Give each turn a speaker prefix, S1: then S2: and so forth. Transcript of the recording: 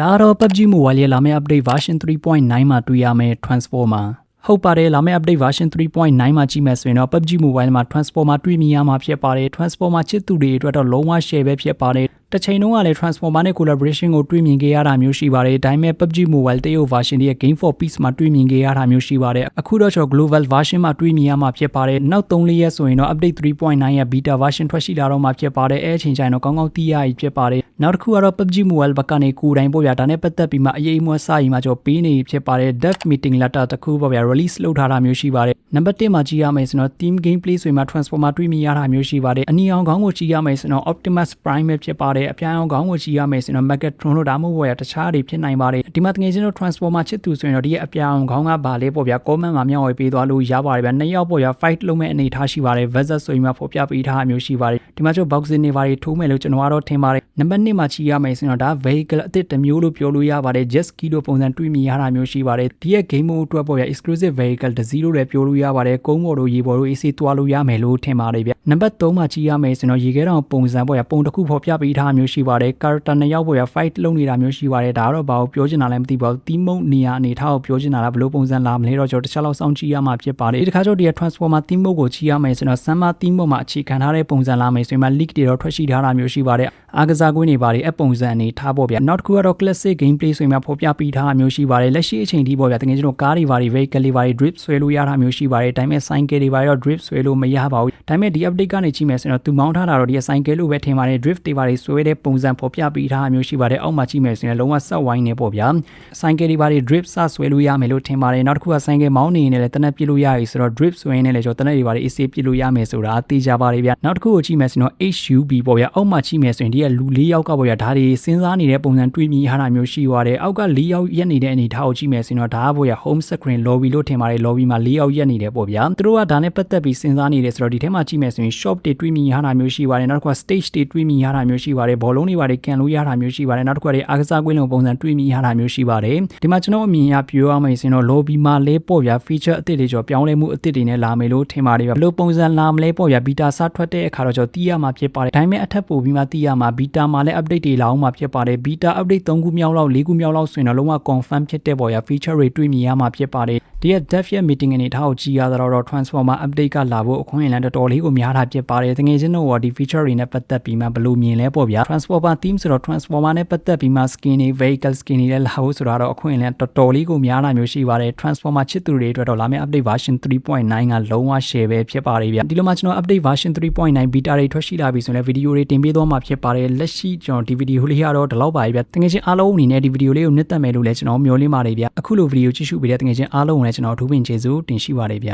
S1: ဒါကတော့ PUBG Mobile ရဲ့လာမယ့် update version 3.9မှာတွေ့ရမယ့် transformer ဟုတ်ပါတယ်လာမယ့် update version 3.9မှာကြည့်မယ်ဆိုရင်တော့ PUBG Mobile မှာ transformer တွေ့မြင်ရမှာဖြစ်ပါတယ် transformer ချစ်သူတွေအတွက်တော့လုံးဝ share ပဲဖြစ်ပါတယ် တစ်ချိန်လုံးကလည်း transformer နဲ့ collaboration ကိုတွေ့မြင်ခဲ့ရတာမျိုးရှိပါတယ်ဒါပေမဲ့ PUBG Mobile တရုတ် version ရဲ့ Game for Peace မှာတွေ့မြင်ခဲ့ရတာမျိုးရှိပါတယ်အခုတော့ကျွန်တော် global version မှာတွေ့မြင်ရမှာဖြစ်ပါတယ်နောက်3-4ရက်ဆိုရင်တော့ update 3.9ရဲ့ beta version ထွက်ရှိလာတော့မှာဖြစ်ပါတယ်အဲအချိန်ကျရင်တော့ကောင်းကောင်းသိရပြီဖြစ်ပါတယ်နောက်တစ်ခုကတော့ PUBG Mobile ဘက်ကနေကိုယ်တိုင်ပေါ့ဗျာဒါနဲ့ပတ်သက်ပြီးမှအရေးအမွှစာရီမှာကျွန်တော်ပေးနေဖြစ်ပါတယ် dev meeting letter တစ်ခုပေါ့ဗျာ release လုပ်ထားတာမျိုးရှိပါတယ်နံပါတ်1မှာကြည့်ရမယ်ဆိုတော့ team gameplay ဆိုရင်မှ transformer တွေ့မြင်ရတာမျိုးရှိပါတယ်အနီအောင်ခေါင်းကိုကြည့်ရမယ်ဆိုတော့ Optimus Prime ပဲဖြစ်ပါတယ်အပြိုင်အောင်ခေါင်းကိုကြည့်ရမယ်ဆိုတော့ Megatron လို့ဒါမှမဟုတ်ပေါ့ဗျာတခြားတွေဖြစ်နိုင်ပါတယ်ဒီမှာတကယ်ချင်းတော့ transformer ချစ်သူဆိုရင်တော့ဒီရဲ့အပြိုင်အောင်ခေါင်းကဘာလဲပေါ့ဗျာ comment မှာမျှဝေပေးသွားလို့ရပါတယ်ဗျာနှစ်ယောက်ပေါ့ဗျာ fight လုပ်မဲ့အနေထားရှိပါတယ် versus ဆိုရင်မှဖော်ပြပေးထားမျိုးရှိပါတယ်ဒီမှာကျွန်တော် boxing တွေဘာတွေထိုးမယ်လို့ကျွန်တော်ကတော့ထင်ပါတယ်နံပါတ်2မှာကြည့်ရမယ်ဆိုတော့ဒါ vehicle အသစ်တစ်မျိုးလို့ပြောလို့ရပါတယ် jet ski လို့ပုံစံတွေ့မြင်ရတာမျိုးရှိပါတယ်ဒီရဲ့ game mode အတွက်ပေါ့ဗျာ exclusive vehicle တစ်စီးလို့လည်းပြောလို့ရပါတယ်ကုန်းပေါ်တို့ရေပေါ်တို့ AC သွားလို့ရမယ်လို့ထင်ပါတယ်ဗျနံပါတ်3မှာကြည့်ရမယ်ဆိုတော့ရေခဲတောင်ပုံစံပေါ့ဗျာပုံတစ်ခုဖော်ပြပေးထားမျိုးရှိပါတယ် character နှစ်ယောက်ပေါ့ဗျာ fight လုပ်နေတာမျိုးရှိပါတယ်ဒါကတော့ဘာကိုပြောချင်တာလဲမသိပါဘူးတီးမုံနေရာအနေထားကိုပြောချင်တာလားဘယ်လိုပုံစံလာမလဲတော့ကျွန်တော်တခြားလောက်စောင့်ကြည့်ရမှာဖြစ်ပါတယ်ဒီတစ်ခါကျတော့ဒီ transformer တီးမုံကိုကြည့်ရမယ်ဆိုတော့ summer တီးမုံမှာအခြေခံထားတဲ့ပုံစံလာမယ်ဆိုရင်မှ leak တွေတော့ထွက်ရှိထားတာမျိုးရှိပါတယ်အားကစားကွင်းတွေပါတယ်အပုံစံအနေထားပေါ့ဗျာနောက်တစ်ခုကတော့ classic gameplay ဆိုရင်မှဖော်ပြပေးထားတာမျိုးရှိပါတယ်လက်ရှိအချိန်ထိပေါ့ဗျာတကယ်ကျွန်တော်ကားတွေဘာတွေ vehicle တွေဘာတွေ drip ဆွဲလို့ရတာမျိုးရှိပါတယ်ဒါပေမဲ့ cycle တွေဘာတွေတော့ drip ဆွဲလို့မရပါဘူးဒါပေမဲ့ဒီ update ကနေကြည့်မယ်ဆိုရင်တော့သူမောင်းထားတာတော့ဒီ cycle လို့ပဲထင်ပါတယ် drift တွေဘာတွေဆွဲတဲ့ပုံစံဖော်ပြပေးထားတာမျိုးရှိပါတယ်အောက်မှာကြည့်မယ်ဆိုရင်လုံးဝဆက်ဝိုင်းနေပေါ့ဗျာ cycle တွေဘာတွေ drip စဆွဲလို့ရမယ်လို့ထင်ပါတယ်နောက်တစ်ခုက cycle မောင်းနေရင်လည်းတနက်ပြစ်လို့ရပြီဆိုတော့ drip ဆွဲရင်လည်းကျွန်တော်တနက်တွေဘာတွေ AC ပြစ်လို့ရမယ်ဆိုတာသိကြပါတယ်ဗျာနောက်တစ်ခုကိုကြည့်မယ်ဆိုရင်တော့ HUB ပေါ့ဗျာအောက်မှာကြည့်မယ်ဆိုရင်ဒီကလူ၄ယောက်ကပေါ့ဗျာဒါတွေစဉ်းစားနေတဲ့ပုံစံတွေးမြင်ရတာမျိုးရှိပါတယ်အောက်က၄ယောက်ရက်နေတဲ့အနေထားကိုကြည့်မယ်ဆိုရင်တော့ဒါကပေါ့ဗျာ home screen lobby လို့ထင်ပါတယ် lobby မှာ၄ယောက်ရက်နေတယ်ပေါ့ဗျာသူတို့ကဒါနဲ့ပတ်သက်ပြီးစဉ်းစားနေတယ်ဆိုတော့ဒီထဲမှာကြည့်မယ်ဆိုရင် shop တွေတွေးမြင်ရတာမျိုးရှိပါတယ်နောက်တစ်ခုက stage တွေတွေးမြင်ရတာမျိုးရှိပါတယ်ဘောလုံးတွေဘာတွေကန်လို့ရတာမျိုးရှိပါတယ်နောက်တစ်ခုကတွေအားကစားကွင်းလုံးပုံစံတွေးမြင်ရတာမျိုးရှိပါတယ်ဒီမှာကျွန်တော်အမြင်ရပြောရမယ်ဆိုရင်တော့ lobby မှာလဲပေါ့ဗျာ feature အသစ်တွေကျော်ပြောင်းလဲမှုအသစ်တွေနဲ့လာမယ်လို့ထင်ပါတယ်ဗျဘယ်လိုပုံစံလာမလဲပေါ့ဗျာ beta စထွက်တဲ့အခါတော့ကျွန်တော်သိရမှာဖြစ်ပါတယ်ဒါပေမဲ့အထက်ပို့ပြီးမှသိရမှာ beta မှာလည်း update တွေလာအောင်မှာဖြစ်ပါတယ် beta update 3ခုမြောက်လောက်4ခုမြောက်လောက်ဆိုရင်တော့လုံးဝ confirm ဖြစ်တဲ့ပေါ့ဗျာ feature တွေတွေ့မြင်ရမှာဖြစ်ပါတယ် ဒီရဲ့ dev ရဲ့ meeting အနေထားကိုကြည့်ရတော့ transformer update ကလာဖို့အခွင့်အလမ်းတော်တော်လေးကိုများတာဖြစ်ပါတယ်တကယ်ချင်းတော့ဒီ feature တွေနဲ့ပတ်သက်ပြီးမှဘယ်လိုမြင်လဲပေါ့ဗျာ transformer theme ဆိုတော့ transformer နဲ့ပတ်သက်ပြီးမှ skin တွေ vehicle skin တွေလည်းလာဖို့ဆိုတော့အခွင့်အလမ်းတော်တော်လေးကိုများလာမျိုးရှိပါတယ် transformer ချစ်သူတွေအတွက်တော့လာမယ့် update version 3.9ကလုံးဝ share ပဲဖြစ်ပါတယ်ဗျဒီလိုမှကျွန်တော် update version 3.9 beta တွေထွက်ရှိလာပြီဆိုရင်လည်း video တွေတင်ပေးသွားမှာဖြစ်ပါတယ်လက်ရှိကျွန်တော်ဒီ video လေးကတော့ဒီလောက်ပါပဲဗျတကယ်ချင်းအားလုံးအနေနဲ့ဒီ video လေးကိုနှစ်သက်မယ်လို့လည်းကျွန်တော်မျှော်လင့်ပါတယ်ဗျအခုလို video ကြည့်ရှုပေးတဲ့တကယ်ချင်းအားလုံးကိုလည်းကျွန်တော်အထူးပင်ကျေးဇူးတင်ရှိပါတယ်ဗျ